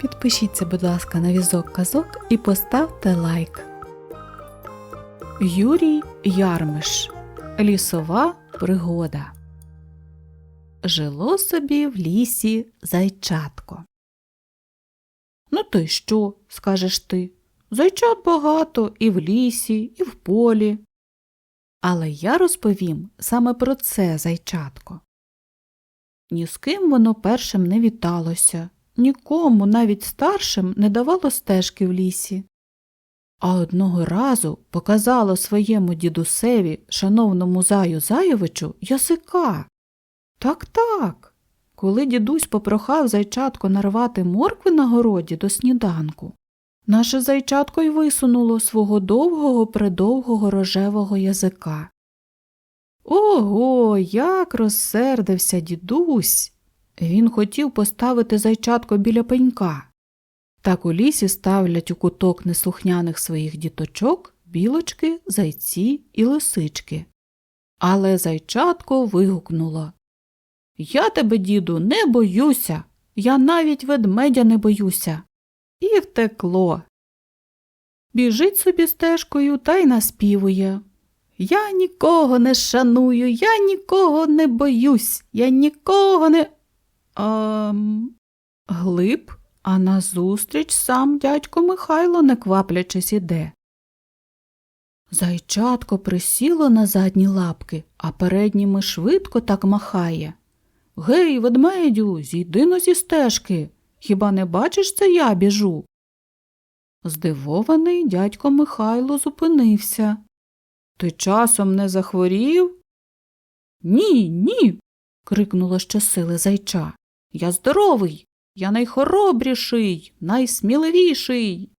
Підпишіться, будь ласка, на візок казок і поставте лайк. Юрій Ярмиш. Лісова пригода. Жило собі в лісі зайчатко. Ну то й що, скажеш ти? Зайчат багато і в лісі, і в полі. Але я розповім саме про це зайчатко. Ні з ким воно першим не віталося, нікому, навіть старшим, не давало стежки в лісі. А одного разу показало своєму дідусеві, шановному заю Зайовичу, ясика. Так так. Коли дідусь попрохав зайчатко нарвати моркви на городі до сніданку, наше зайчатко й висунуло свого довгого придовгого рожевого язика. Ого, як розсердився дідусь. Він хотів поставити зайчатко біля пенька. Так у лісі ставлять у куток неслухняних своїх діточок білочки, зайці і лисички. Але зайчатко вигукнуло Я тебе, діду, не боюся. Я навіть ведмедя не боюся. І втекло. Біжить собі стежкою та й наспівує. Я нікого не шаную, я нікого не боюсь, я нікого не. Ем... Глиб, а назустріч сам дядько Михайло, не кваплячись, іде. Зайчатко присіло на задні лапки, а передніми швидко так махає. Гей, ведмедю, зійди но зі стежки. Хіба не бачиш, це я біжу? Здивований дядько Михайло зупинився. Ти часом не захворів? Ні, ні. крикнула щосили зайча. Я здоровий, я найхоробріший, найсміливіший.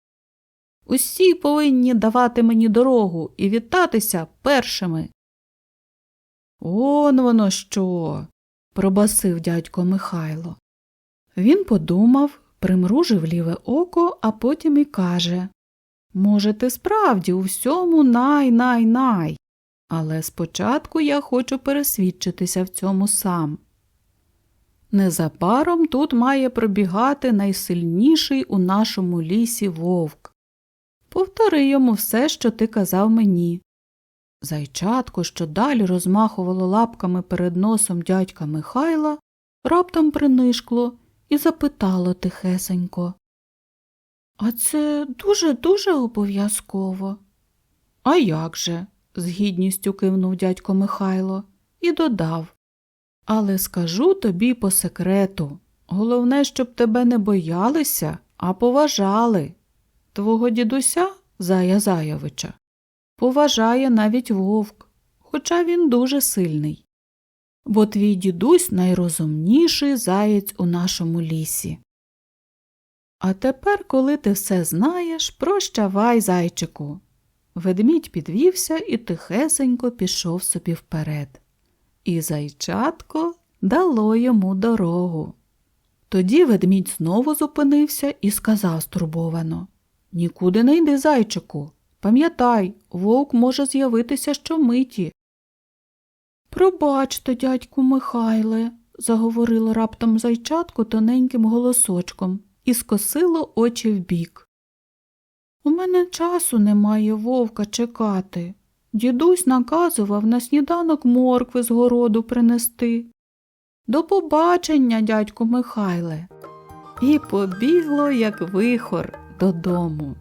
Усі повинні давати мені дорогу і вітатися першими. Он воно що. пробасив дядько Михайло. Він подумав, примружив ліве око, а потім і каже Може, ти справді у всьому най-най-най, але спочатку я хочу пересвідчитися в цьому сам. Незабаром тут має пробігати найсильніший у нашому лісі вовк. Повтори йому все, що ти казав мені. Зайчатко, що далі розмахувало лапками перед носом дядька Михайла, раптом принишкло і запитало тихесенько. А це дуже дуже обов'язково. А як же? з гідністю кивнув дядько Михайло і додав. Але скажу тобі по секрету головне, щоб тебе не боялися, а поважали. Твого дідуся, Зая Зайовича, поважає навіть вовк, хоча він дуже сильний. Бо твій дідусь найрозумніший заєць у нашому лісі. А тепер, коли ти все знаєш, прощавай, зайчику. Ведмідь підвівся і тихесенько пішов собі вперед. І зайчатко дало йому дорогу. Тоді ведмідь знову зупинився і сказав стурбовано Нікуди не йди, зайчику. Пам'ятай, вовк може з'явитися щомиті. Пробачте, дядьку Михайле, заговорило раптом зайчатко тоненьким голосочком і скосило очі вбік. У мене часу немає вовка чекати. Дідусь наказував на сніданок моркви з городу принести. До побачення, дядьку Михайле. І побігло, як вихор, додому.